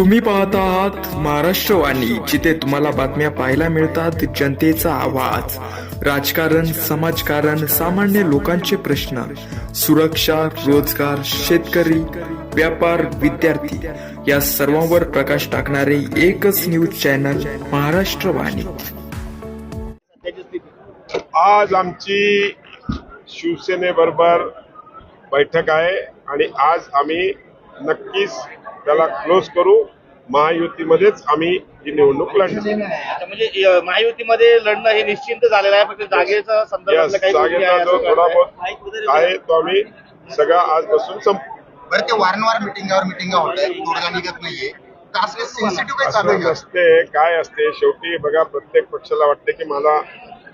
तुम्ही पाहता आहात महाराष्ट्र वाणी जिथे तुम्हाला बातम्या पाहायला मिळतात जनतेचा आवाज. राजकारण समाजकारण सामान्य लोकांचे प्रश्न. सुरक्षा रोजगार शेतकरी व्यापार विद्यार्थी. या सर्वांवर प्रकाश टाकणारे एकच न्यूज चॅनल महाराष्ट्र वाणी. आज आमची शिवसेनेबरोबर बैठक आहे आणि आज आम्ही नक्कीच त्याला क्लोज करू. महायुतीमध्येच आम्ही ही निवडणूक लढणार. आता म्हणजे अ, महायुतीमध्ये लढणं हे निश्चिंत झालेलं आहे फक्त जागेचा या संदर्भातलं काही गोष्टी जागेचा आहे जो असं थोडा कळतंय. बहुत आहे तो आम्ही सगळा आज बसून संपू बरं ते वारंवार मिटिंगावर मिटिंग होत आहे. तोडगा निघत नाहीये. तर असं सेन्सिटिव्ह काय चालू असं आहे का? नसते. काय असते? शेवटी बघा प्रत्येक पक्षाला वाटते की मला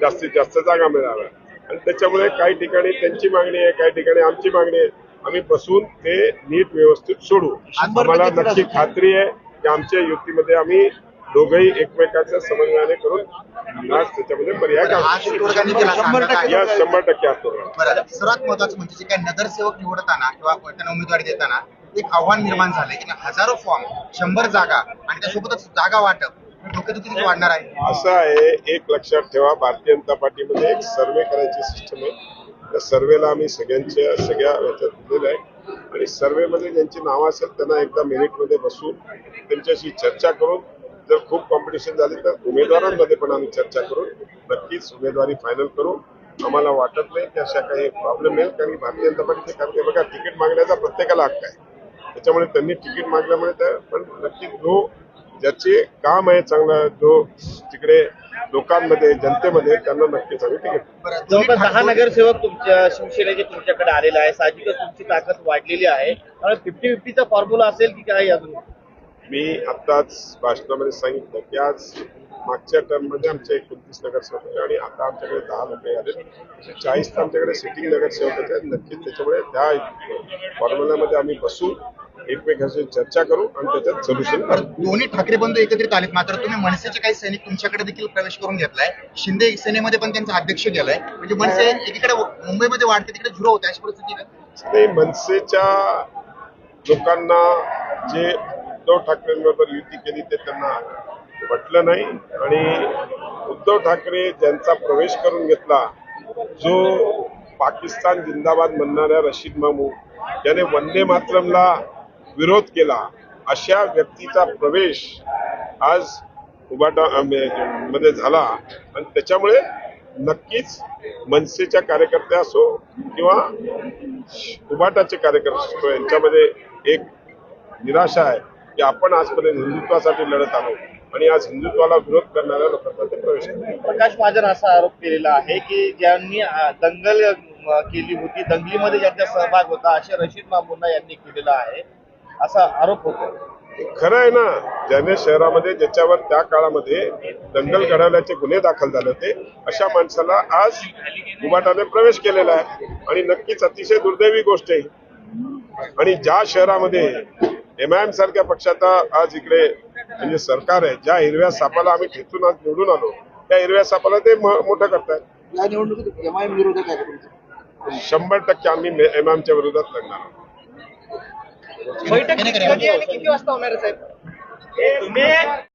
जास्तीत जास्त जागा मिळाव्या आणि त्याच्यामुळे काही ठिकाणी त्यांची मागणी आहे काही ठिकाणी आमची मागणी आहे. आम्ही बसून ते नीट व्यवस्थित सोडू. आम्हाला नक्की खात्री आहे की आमच्या युतीमध्ये आम्ही दोघंही एकमेकांच्या समन्वयाने करून आज त्याच्यामध्ये पर्याय हा काढू. या शंभर टक्के असतो सर्वात महत्वाचं म्हणजे जे काही नगरसेवक निवडताना किंवा त्यांना उमेदवारी देताना एक आव्हान निर्माण झालंय की हजारो फॉर्म शंभर जागा आणि त्यासोबतच जागा वाटप. डोकेदुखी वाढणार आहे. असं आहे एक लक्षात ठेवा भारतीय जनता पार्टीमध्ये एक सर्वे करायची सिस्टम आहे. त्या सर्वेला आम्ही सगळ्यांच्या सगळ्या याच्यात दिलेलं आहे. आणि सर्वेमध्ये ज्यांची नावं असेल त्यांना एकदा मेरिटमध्ये बसून त्यांच्याशी चर्चा करून जर खूप कॉम्पिटिशन झाली तर उमेदवारांमध्ये पण आम्ही चर्चा करून नक्कीच उमेदवारी फायनल करू. आम्हाला वाटत नाही की अशा काही प्रॉब्लेम येईल कारण भारतीय जनता पार्टीचे कारण बघा तिकीट मागण्याचा प्रत्येकाला हक्क आहे. त्याच्यामुळे त्यांनी तिकीट मागल्यामुळे तर पण नक्की जो ज्याचे काम आहे चांगलं जो तिकडे लोकांमध्ये जनतेमध्ये त्यांना नक्कीच तिकीट. बरं, दोन्ही जवळपास दहा नगरसेवक तुमच्या शिवसेनेचे तुमच्याकडे आलेले आहे साहजिकच तुमची ताकद वाढलेली आहे. त्यामुळे फिफ्टी फिफ्टीचा फॉर्म्युला असेल की काय अजून? मी आत्ताच भाषणामध्ये सांगितलं की आज मागच्या टर्ममध्ये आमचे एकोणतीस नगरसेवक होते आणि आता आमच्याकडे दहा लोक आले चाळीस तर आमच्याकडे सिटिंग नगरसेवक होते. नक्कीच त्याच्यामुळे त्या फॉर्म्युल्यामध्ये आम्ही बसून एकमेकांशी चर्चा करू आणि त्याच्यात सोल्युशन काढू दोन्ही ठाकरे बंधू एकत्रित आलेत. मात्र तुम्ही मनसेचे काही सैनिक तुमच्याकडे देखील प्रवेश करून घेतलाय. शिंदे सेनेमध्ये पण त्यांचा अध्यक्ष गेलाय. म्हणजे मनसे एकीकडे मुंबईमध्ये वाढते तिकडे झुरो होते. अशी परिस्थिती मनसेच्या लोकांना जे उद्धव ठाकरेंबरोबर युती केली ते त्यांना पटलं नाही. आणि उद्धव ठाकरे ज्यांचा प्रवेश करून घेतला जो पाकिस्तान जिंदाबाद म्हणणाऱ्या रशीद मामू ज्याने वंदे मातरमला विरोध केला अशा व्यक्तीचा प्रवेश आज उबाटा मध्ये झाला. आणि त्याच्यामुळे नक्कीच मनसेच्या कार्यकर्ते असो किंवा उबाटाचे कार्यकर्ते असो यांच्यामध्ये एक निराशा आहे की आपण आजपर्यंत हिंदुत्वासाठी लढत आलो आणि आज हिंदुत्वाला विरोध करणाऱ्या लोकांना ते प्रवेश प्रकाश महाजन असा आरोप केलेला आहे की ज्यांनी दंगल केली होती दंगलीमध्ये ज्यांचा सहभाग होता असे रशीद मामुन्ना यांनी केलेला आहे. असा आरोप होतो खरं आहे ना ज्याने शहरामध्ये ज्याच्यावर त्या काळामध्ये दंगल घडवल्याचे गुन्हे दाखल झाले होते अशा माणसाला आज उबाटाने प्रवेश केलेला आहे. आणि नक्कीच अतिशय दुर्दैवी गोष्ट आहे. आणि ज्या शहरामध्ये एमआयएम सारख्या पक्षाचा आज इकडे म्हणजे सरकार आहे ज्या हिरव्या सापाला आम्ही खेचून आज निवडून आलो त्या हिरव्या सापाला ते मोठं करतायत. या निवडणुकीत एमआयएम तुमचे? शंभर टक्के आम्ही एमआयएमच्या विरोधात लढणार आहोत. बैठक किती वाजता होणार आहे साहेब?